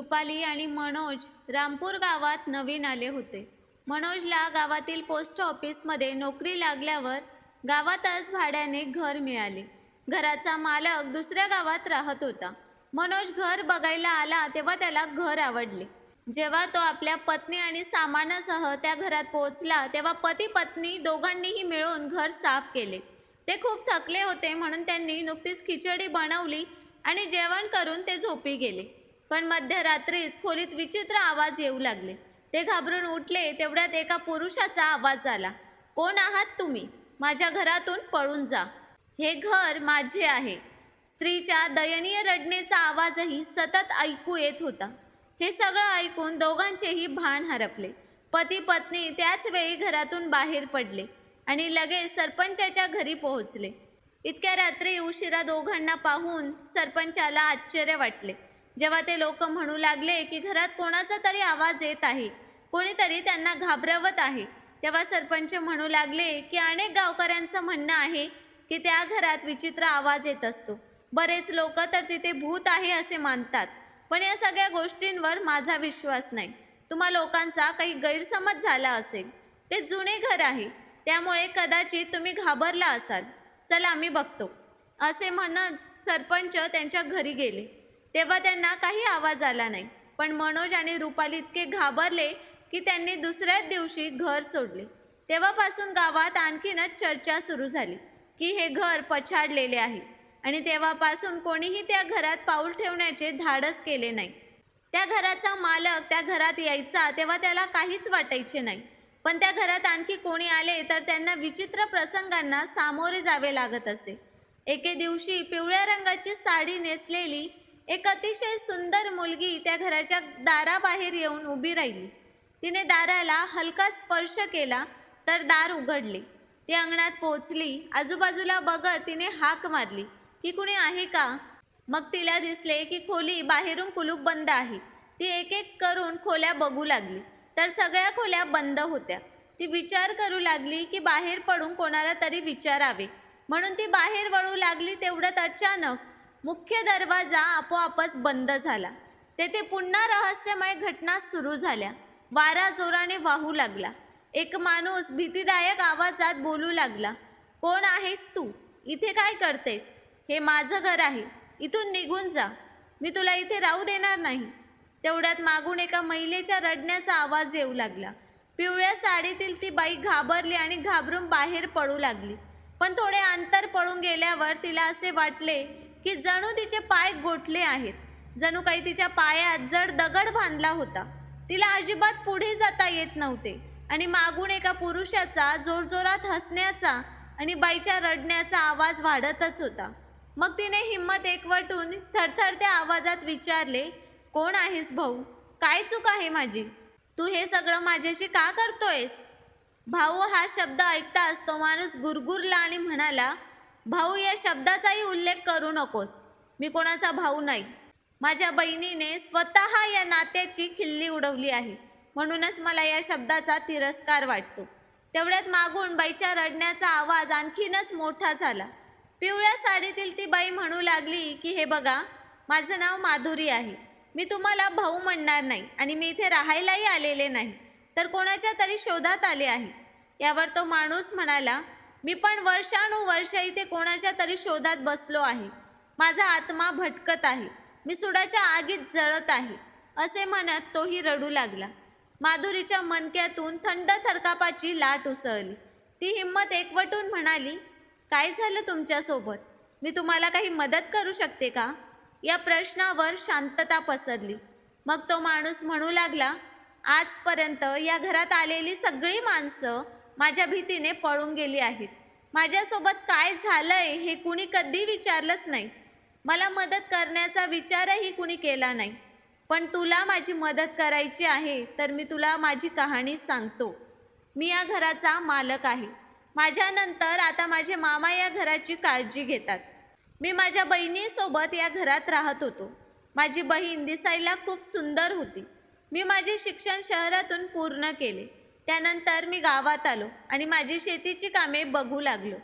रुपाली आणि मनोज रामपूर गावात नवीन आले होते. मनोजला गावातील पोस्ट ऑफिसमध्ये नोकरी लागल्यावर गावातच भाड्याने घर मिळाले. घराचा मालक दुसऱ्या गावात राहत होता. मनोज घर बघायला आला तेव्हा त्याला घर आवडले. जेव्हा तो आपल्या पत्नी आणि सामानासह त्या घरात पोहोचला तेव्हा पती पत्नी दोघांनीही मिळून घर साफ केले. ते खूप थकले होते म्हणून त्यांनी नुकतीच खिचडी बनवली आणि जेवण करून ते झोपी गेले. पण मध्यरात्रीच खोलीत विचित्र आवाज येऊ लागले. ते घाबरून उठले तेवढ्यात एका पुरुषाचा आवाज आला. कोण आहात तुम्ही? माझ्या घरातून पळून जा. हे घर माझे आहे. स्त्रीच्या दयनीय रडण्याचा आवाजही सतत ऐकू येत होता. हे सगळं ऐकून दोघांचेही भान हरपले. पती पत्नी त्याच वेळी घरातून बाहेर पडले आणि लगेच सरपंचाच्या घरी पोहोचले. इतक्या रात्री उशिरा दोघांना पाहून सरपंचाला आश्चर्य वाटले. जेव्हा ते लोक म्हणू लागले की घरात कोणाचा तरी आवाज येत आहे कोणीतरी त्यांना घाबरवत आहे तेव्हा सरपंच म्हणू लागले की अनेक गावकऱ्यांचं म्हणणं आहे की त्या घरात विचित्र आवाज येत असतो. बरेच लोक तर तिथे भूत आहे असे मानतात पण या सगळ्या गोष्टींवर माझा विश्वास नाही. तुम्हा लोकांचा काही गैरसमज झाला असेल. ते जुने घर आहे त्यामुळे कदाचित तुम्ही घाबरला असाल. चला आम्ही बघतो. असे म्हणत सरपंच त्यांच्या घरी गेले. तेव्हा त्यांना काही आवाज आला नाही. पण मनोज आणि रुपाली इतके घाबरले की त्यांनी दुसऱ्याच दिवशी घर सोडले. तेव्हापासून गावात आणखीनच चर्चा सुरू झाली की हे घर पछाडलेले आहे. आणि तेव्हापासून कोणीही त्या घरात पाऊल ठेवण्याचे धाडस केले नाही. त्या घराचा मालक त्या घरात यायचा तेव्हा त्याला काहीच वाटायचे नाही. पण त्या घरात आणखी कोणी आले तर त्यांना विचित्र प्रसंगांना सामोरे जावे लागत असे. एके दिवशी पिवळ्या रंगाची साडी नेसलेली एक अतिशय सुंदर मुलगी त्या घराच्या दाराबाहेर येऊन उभी राहिली. तिने दाराला हलका स्पर्श केला तर दार उघडले. ती अंगणात पोहोचली आजूबाजूला बघत तिने हाक मारली की कुणी आहे का? मग तिला दिसले की खोली बाहेरून कुलूप बंद आहे. ती एक एक करून खोल्या बघू लागली तर सगळ्या खोल्या बंद होत्या. ती विचार करू लागली की बाहेर पडून कोणाला तरी विचारावे. म्हणून ती बाहेर वळू लागली तेवढ्यात अचानक मुख्य दरवाजा आपोआपच बंद झाला. तेथे पुन्हा रहस्यमय घटना सुरू झाल्या. वारा जोराने वाहू लागला. एक माणूस भीतीदायक आवाजात बोलू लागला कोण आहेस तू? इथे काय करतेस? हे माझं घर आहे. इथून निघून जा. मी तुला इथे राहू देणार नाही. तेवढ्यात मागून एका महिलेच्या रडण्याचा आवाज येऊ लागला. पिवळ्या साडीतील ती बाई घाबरली आणि घाबरून बाहेर पडू लागली. पण थोडे अंतर पळून गेल्यावर तिला असे वाटले की जणू तिचे पाय गोठले आहेत. जणू काही तिच्या पायात जड दगड बांधला होता. तिला अजिबात पुढे जाता येत नव्हते. आणि मागून एका पुरुषाचा जोरजोरात हसण्याचा आणि बाईच्या रडण्याचा आवाज वाढतच होता. मग तिने हिंमत एकवटून थरथरत्या आवाजात विचारले कोण आहेस भाऊ? काय चूक आहे माझी? तू हे सगळं माझ्याशी का करतोयस? भाऊ हा शब्द ऐकताच तो माणूस गुरगुरला आणि म्हणाला भाऊ या शब्दाचाही उल्लेख करू नकोस. मी कोणाचा भाऊ नाही. माझ्या बहिणीने स्वतः या नात्याची खिल्ली उडवली आहे. म्हणूनच मला या शब्दाचा तिरस्कार वाटतो. तेवढ्यात मागून बाईच्या रडण्याचा आवाज आणखीनच मोठा झाला. पिवळ्या साडीतील ती बाई म्हणू लागली की हे बघा माझं नाव माधुरी आहे. मी तुम्हाला भाऊ म्हणणार नाही आणि मी इथे राहायलाही आलेले नाही. तर कोणाच्या तरी शोधात आले आहे. यावर तो माणूस म्हणाला मी पण वर्षानुवर्ष इथे कोणाच्या तरी शोधात बसलो आहे. माझा आत्मा भटकत आहे. मी सुडाच्या आगीत जळत आहे. असे म्हणत तोही रडू लागला. माधुरीच्या मनक्यातून थंड थरकापाची लाट उसळली. ती हिंमत एकवटून म्हणाली काय झालं तुमच्यासोबत? मी तुम्हाला काही मदत करू शकते का? या प्रश्नावर शांतता पसरली. मग तो माणूस म्हणू लागला आजपर्यंत या घरात आलेली सगळी माणसं माझ्या भीतीने पळून गेली आहेत. माझ्यासोबत काय झालंय हे कुणी कधी विचारलंच नाही. मला मदत करण्याचा विचारही कुणी केला नाही. पण तुला माझी मदत करायची आहे तर मी तुला माझी कहाणी सांगतो. मी या घराचा मालक आहे. माझ्यानंतर आता माझे मामा या घराची काळजी घेतात. मी माझ्या बहिणीसोबत या घरात राहत होतो. माझी बहीण दिसायला खूप सुंदर होती. मी माझे शिक्षण शहरातून पूर्ण केले. त्यानंतर मी गावात आलो आणि माझी शेतीची कामे बघू लागलो.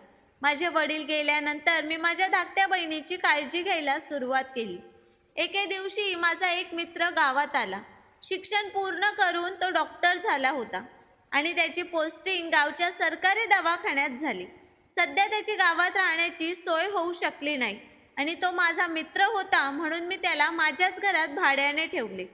माझे वडील गेल्यानंतर मी माझ्या धाकट्या बहिणीची काळजी घ्यायला सुरुवात केली. एके दिवशी माझा एक मित्र गावात आला. शिक्षण पूर्ण करून तो डॉक्टर झाला होता आणि त्याची पोस्टिंग गावच्या सरकारी दवाखान्यात झाली. सध्या त्याची गावात राहण्याची सोय होऊ शकली नाही आणि तो माझा मित्र होता म्हणून मी त्याला माझ्याच घरात भाड्याने ठेवले.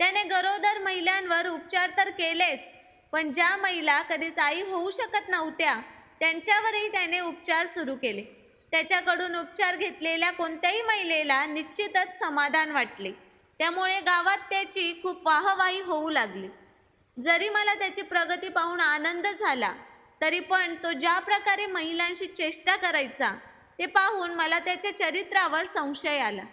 त्याने गरोदर महिलांवर उपचार तर केलेच पण ज्या महिला कधीच आई होऊ शकत नव्हत्या त्यांच्यावरही त्याने उपचार सुरू केले. त्याच्याकडून उपचार घेतलेल्या कोणत्याही महिलेला निश्चितच समाधान वाटले. त्यामुळे गावात त्याची खूप वाहवाही होऊ लागली. जरी मला त्याची प्रगती पाहून आनंद झाला तरी पण तो ज्या प्रकारे महिलांशी चेष्टा करायचा ते पाहून मला त्याच्या चरित्रावर संशय आला.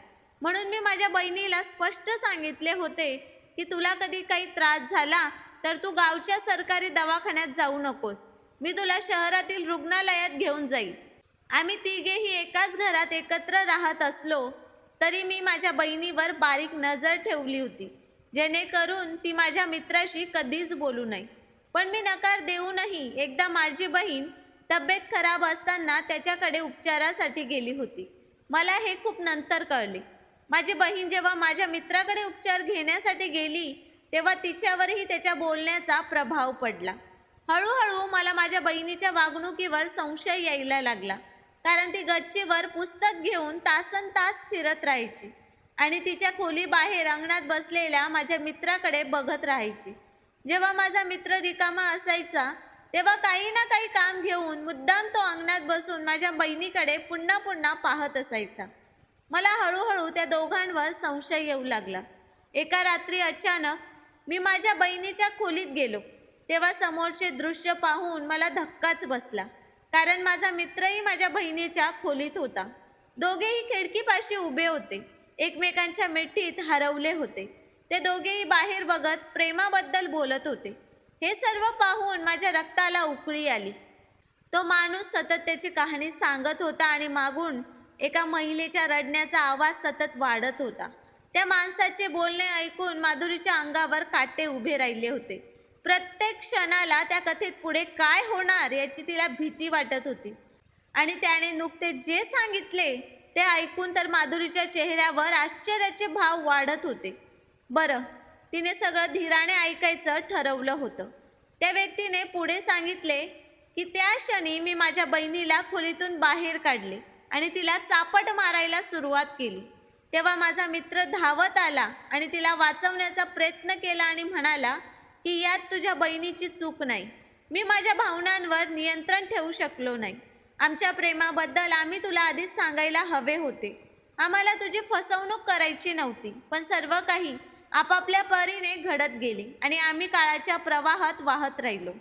म्हणून मी माझ्या बहिणीला स्पष्ट सांगितले होते की तुला कधी काही त्रास झाला तर तू गावच्या सरकारी दवाखान्यात जाऊ नकोस. मी तुला शहरातील रुग्णालयात घेऊन जाईल. आम्ही तिघेही एकाच घरात एकत्र राहत असलो तरी मी माझ्या बहिणीवर बारीक नजर ठेवली होती जेणेकरून ती माझ्या मित्राशी कधीच बोलू नये. पण मी नकार देऊनही एकदा माझी बहीण तब्येत खराब असताना त्याच्याकडे उपचारासाठी गेली होती. मला हे खूप नंतर कळले. माझी बहीण जेव्हा माझ्या मित्राकडे उपचार घेण्यासाठी गेली तेव्हा तिच्यावरही त्याच्या बोलण्याचा प्रभाव पडला. हळूहळू मला माझ्या बहिणीच्या वागणुकीवर संशय यायला लागला. कारण ती गच्चीवर पुस्तक घेऊन तासन तास फिरत राहायची आणि तिच्या खोली बाहेर अंगणात बसलेल्या माझ्या मित्राकडे बघत राहायची. जेव्हा माझा मित्र रिकामा असायचा तेव्हा काही ना काही काम घेऊन मुद्दाम तो अंगणात बसून माझ्या बहिणीकडे पुन्हा पुन्हा पाहत असायचा. मला हळूहळू त्या दोघांवर संशय येऊ लागला. एका रात्री अचानक मी माझ्या बहिणीच्या खोलीत गेलो. तेव्हा समोरचे दृश्य पाहून मला धक्काच बसला. कारण माझा मित्रही माझ्या बहिणीच्या खोलीत होता. दोघेही खिडकीपाशी उभे होते. एकमेकांच्या मिठीत हरवले होते. ते दोघेही बाहेर बघत प्रेमाबद्दल बोलत होते. हे सर्व पाहून माझ्या रक्ताला उकळी आली. तो माणूस सतत त्याची कहाणी सांगत होता आणि मागून एका महिलेच्या रडण्याचा आवाज सतत वाढत होता. त्या माणसाचे बोलणे ऐकून माधुरीच्या अंगावर काटे उभे राहिले होते. प्रत्येक क्षणाला त्या कथेत पुढे काय होणार याची तिला भीती वाटत होती. आणि त्याने नुकते जे सांगितले ते ऐकून तर माधुरीच्या चेहऱ्यावर आश्चर्याचे भाव वाढत होते. बरं तिने सगळं धीराने ऐकायचं ठरवलं होतं. त्या व्यक्तीने पुढे सांगितले की त्या क्षणी मी माझ्या बहिणीला खोलीतून बाहेर काढले आणि तिला चापट मारायला सुरुवात केली. तेव्हा माझा मित्र धावत आला आणि तिला वाचवण्याचा प्रयत्न केला आणि म्हणाला की यात तुझ्या बहिणीची चूक नाही. मी माझ्या भावनांवर नियंत्रण ठेवू शकलो नाही. आमच्या प्रेमाबद्दल आम्ही तुला आधीच सांगायला हवे होते. आम्हाला तुझी फसवणूक करायची नव्हती पण सर्व काही आपापल्या परीने घडत गेले आणि आम्ही काळाच्या प्रवाहात वाहत राहिलो.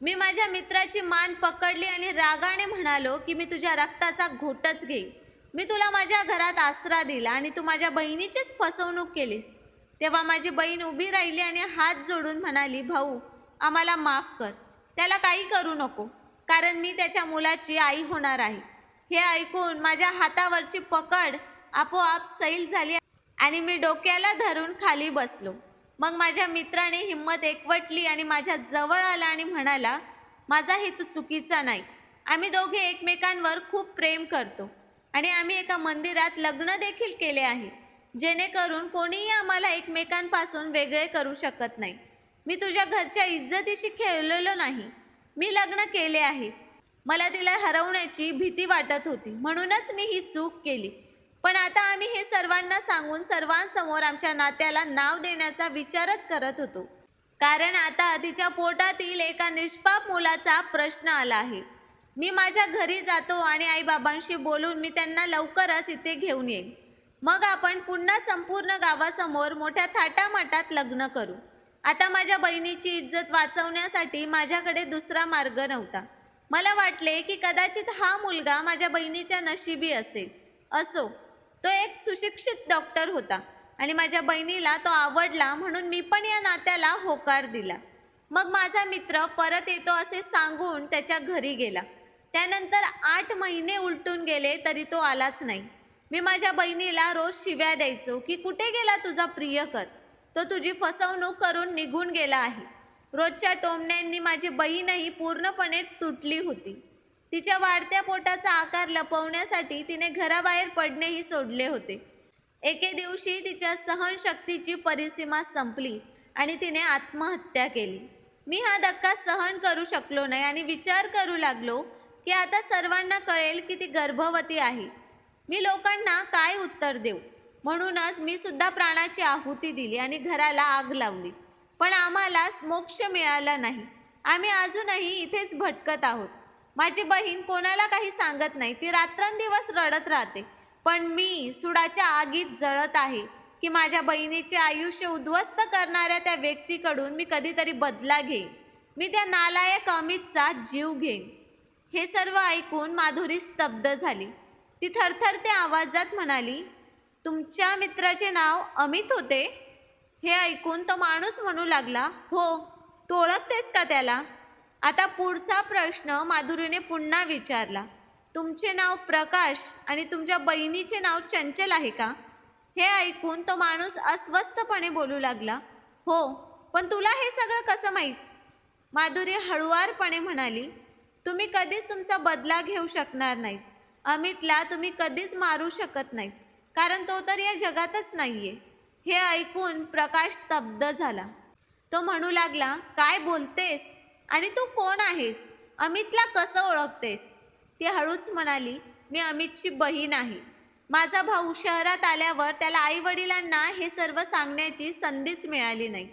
मी माझ्या मित्राची मान पकडली आणि रागाने म्हणालो की मी तुझ्या रक्ताचा घोटच घेईल मी तुला माझ्या घरात आसरा दिला आणि तू माझ्या बहिणीचीच फसवणूक केलीस. तेव्हा माझी बहीण उभी राहिली आणि हात जोडून म्हणाली भाऊ आम्हाला माफ कर. त्याला काही करू नको. कारण मी त्याच्या मुलाची आई होणार आहे. हे ऐकून माझ्या हातावरची पकड आपोआप सैल झाली आणि मी डोक्याला धरून खाली बसलो. मग माझ्या मित्राने हिंमत एकवटली आणि माझ्या जवळ आला आणि म्हणाला माझा हेतू चुकीचा नाही. आम्ही दोघे एकमेकांवर खूप प्रेम करतो. आणि आम्ही एका मंदिरात लग्न देखील केले आहे. जेणेकरून कोणीही आम्हाला एकमेकांपासून वेगळे करू शकत नाही. मी तुझ्या घरच्या इज्जतीशी खेळलेलो नाही. मी लग्न केले आहे. मला तिला हरवण्याची भीती वाटत होती. म्हणूनच मी ही चूक केली. पण आता आम्ही हे सर्वांना सांगून सर्वांसमोर आमच्या नात्याला नाव देण्याचा विचारच करत होतो. कारण आता तिच्या पोटातील एका निष्पाप मुलाचा प्रश्न आला आहे. मी माझ्या घरी जातो आणि आईबाबांशी बोलून मी त्यांना लवकरच इथे घेऊन येईन. मग आपण पुन्हा संपूर्ण गावासमोर मोठ्या थाटामाटात लग्न करू. आता माझ्या बहिणीची इज्जत वाचवण्यासाठी माझ्याकडे दुसरा मार्ग नव्हता. मला वाटले की कदाचित हा मुलगा माझ्या बहिणीच्या नशिबी असेल. असो तो एक सुशिक्षित डॉक्टर होता आणि माझ्या बहिणीला तो आवडला म्हणून मी पण या नात्याला होकार दिला. मग माझा मित्र परत येतो असे सांगून त्याच्या घरी गेला. त्यानंतर आठ महिने उलटून गेले तरी तो आलाच नाही. मी माझ्या बहिणीला रोज शिव्या द्यायचो की कुठे गेला तुझा प्रियकर तो तुझी फसवणूक करून निघून गेला आहे. रोजच्या टोमण्यांनी माझी बहीणही पूर्णपणे तुटली होती. तिच्या वाढत्या पोटाचा आकार लपवण्यासाठी तिने घराबाहेर पडणेही सोडले होते. एके दिवशी तिच्या सहनशक्तीची परिसीमा संपली आणि तिने आत्महत्या केली. मी हा धक्का सहन करू शकलो नाही आणि विचार करू लागलो की आता सर्वांना कळेल की ती गर्भवती आहे. मी लोकांना काय उत्तर देऊ? म्हणूनच मी सुद्धा प्राणाची आहुती दिली आणि घराला आग लावली. पण आम्हाला मोक्ष मिळाला नाही. आम्ही अजूनही इथेच भटकत आहोत. माझी बहीण कोणाला काही सांगत नाही. ती रात्रंदिवस रडत राहते. पण मी सुडाच्या आगीत जळत आहे की माझ्या बहिणीचे आयुष्य उद्ध्वस्त करणाऱ्या त्या व्यक्तीकडून मी कधीतरी बदला घेईन. मी त्या नालायक अमितचा जीव घेईन. हे सर्व ऐकून माधुरी स्तब्ध झाली. ती थरथरत्या आवाजात म्हणाली तुमच्या मित्राचे नाव अमित होते? हे ऐकून तो माणूस म्हणू लागला हो तू ओळखतेस का त्याला? आता पुढचा प्रश्न माधुरीने पुन्हा विचारला तुमचे नाव प्रकाश आणि तुमच्या बहिणीचे नाव चंचल आहे का? हे ऐकून तो माणूस अस्वस्थपणे बोलू लागला हो पण तुला हे सगळं कसं माहीत? माधुरी हळुवारपणे म्हणाली तुम्ही कधीच तुमचा बदला घेऊ शकणार नाहीत अमितला तुम्ही कधीच मारू शकत नाहीत कारण तो तर या जगातच नाहीये. हे ऐकून प्रकाश स्तब्ध झाला. तो म्हणू लागला काय बोलतेस? आणि तू कोण आहेस? अमितला कसं ओळखतेस? ती हळूच म्हणाली मी अमितची बहीण आहे. माझा भाऊ शहरात आल्यावर त्याला आई वडिलांना हे सर्व सांगण्याची संधीच मिळाली नाही.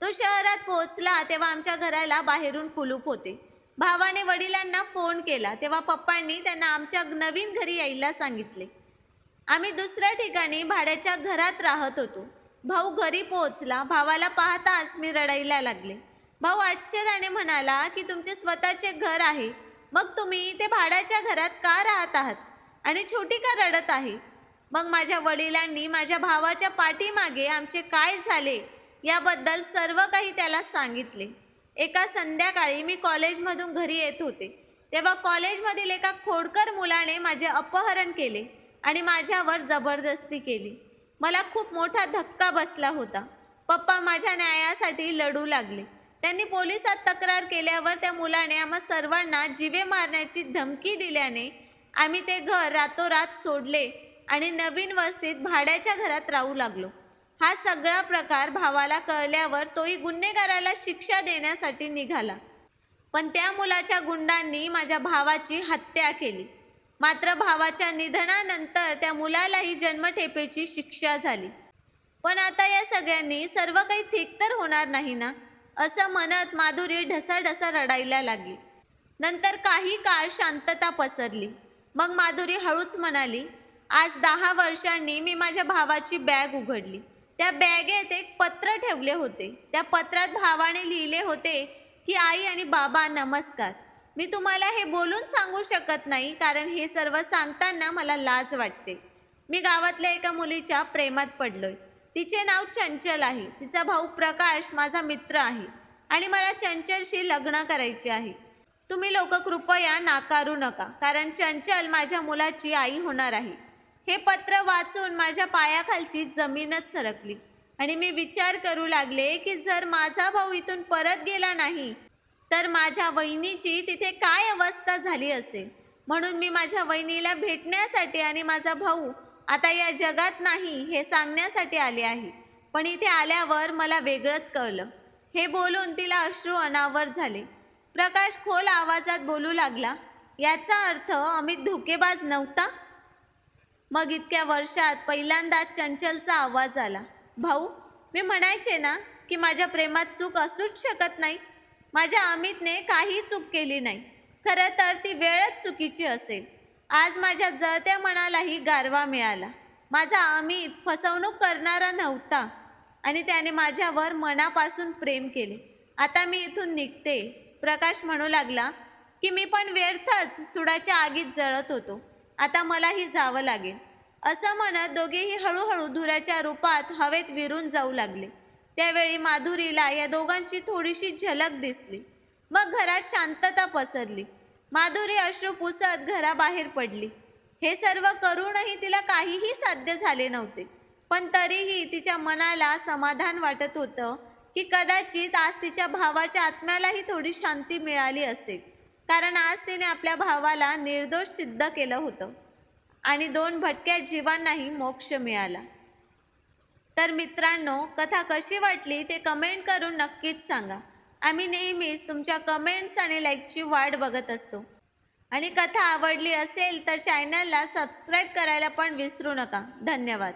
तो शहरात पोहोचला तेव्हा आमच्या घराला बाहेरून कुलूप होते. भावाने वडिलांना फोन केला. तेव्हा पप्पांनी त्यांना आमच्या नवीन घरी यायला सांगितले. आम्ही दुसऱ्या ठिकाणी भाड्याच्या घरात राहत होतो. भाऊ घरी पोहोचला. भावाला पाहताच मी रडायला लागले. भाऊ आश्चर्याने म्हणाला की तुमचे स्वतःचे घर आहे. मग तुम्ही ते भाड्याच्या घरात का राहत आहात? आणि छोटी का रडत आहे? मग माझ्या वडिलांनी माझ्या भावाच्या पाठीमागे आमचे काय झाले याबद्दल सर्व काही त्याला सांगितले. एका संध्याकाळी मी कॉलेजमधून घरी येत होते. तेव्हा कॉलेजमधील एका खोडकर मुलाने माझे अपहरण केले आणि माझ्यावर जबरदस्ती केली. मला खूप मोठा धक्का बसला होता. पप्पा माझ्या न्यायासाठी लढू लागले. त्यांनी पोलिसात तक्रार केल्यावर त्या मुलाने आम्हा सर्वांना जिवे मारण्याची धमकी दिल्याने आम्ही ते घर रातोरात सोडले आणि नवीन वस्तीत भाड्याच्या घरात राहू लागलो. हा सगळा प्रकार भावाला कळल्यावर तोही गुन्हेगाराला शिक्षा देण्यासाठी निघाला. पण त्या मुलाच्या गुंडांनी माझ्या भावाची हत्या केली. मात्र भावाच्या निधनानंतर त्या मुलालाही जन्मठेपेची शिक्षा झाली. पण आता या सगळ्यांनी सर्व काही ठीक तर होणार नाही ना? असं म्हणत माधुरी ढसाढसा रडायला लागली. नंतर काही काळ शांतता पसरली. मग माधुरी हळूच म्हणाली आज दहा वर्षांनी मी माझ्या भावाची बॅग उघडली. त्या बॅगेत एक पत्र ठेवले होते. त्या पत्रात भावाने लिहिले होते की आई आणि बाबा नमस्कार. मी तुम्हाला हे बोलून सांगू शकत नाही कारण हे सर्व सांगताना मला लाज वाटते. मी गावातल्या एका मुलीच्या प्रेमात पडलोय. तिचे नाव चंचल आहे. तिचा भाऊ प्रकाश माझा मित्र आहे. आणि मला चंचलशी लग्न करायचे आहे. तुम्ही लोक कृपया नाकारू नका कारण चंचल माझ्या मुलाची आई होणार आहे. हे पत्र वाचून माझ्या पायाखालची जमीनच सरकली. आणि मी विचार करू लागले की जर माझा भाऊ इथून परत गेला नाही तर माझ्या वहिनीची तिथे काय अवस्था झाली असेल? म्हणून मी माझ्या वहिनीला भेटण्यासाठी आणि माझा भाऊ आता या जगात नाही हे सांगण्यासाठी आले आहे. पण इथे आल्यावर मला वेगळंच कळलं. हे बोलून तिला अश्रू अनावर झाले. प्रकाश खोल आवाजात बोलू लागला याचा अर्थ अमित धोकेबाज नव्हता? मग इतक्या वर्षात पहिल्यांदाच चंचलचा आवाज आला. भाऊ मी म्हणायचे ना की माझ्या प्रेमात चूक असूच शकत नाही. माझ्या अमितने काही चूक केली नाही. खरं तर ती वेळच चुकीची असेल. आज माझ्या जळत्या मनालाही गारवा मिळाला. माझा अमित फसवणूक करणारा नव्हता आणि त्याने माझ्यावर मनापासून प्रेम केले. आता मी इथून निघते. प्रकाश म्हणू लागला की मी पण व्यर्थच सुडाच्या आगीत जळत होतो. आता मलाही जावं लागेल. असं म्हणत दोघेही हळूहळू धुराच्या रूपात हवेत विरून जाऊ लागले. त्यावेळी माधुरीला या दोघांची थोडीशी झलक दिसली. मग घरात शांतता पसरली. माधुरी अश्रू पुसत घराबाहेर पडली. हे सर्व करूनही तिला काहीही साध्य झाले नव्हते. पण तरीही तिच्या मनाला समाधान वाटत होतं की कदाचित आज तिच्या भावाच्या आत्म्यालाही थोडी शांती मिळाली असेल. कारण आज तिने आपल्या भावाला निर्दोष सिद्ध केलं होतं आणि दोन भटक्या जीवांनाही मोक्ष मिळाला. तर मित्रांनो कथा कशी वाटली ते कमेंट करून नक्कीच सांगा. आम्ही नेहमीच तुमच्या कमेंट्स आणि लाईकची वाट बघत असतो. आणि कथा आवडली असेल तर चॅनलला सबस्क्राईब करायला पण विसरू नका. धन्यवाद.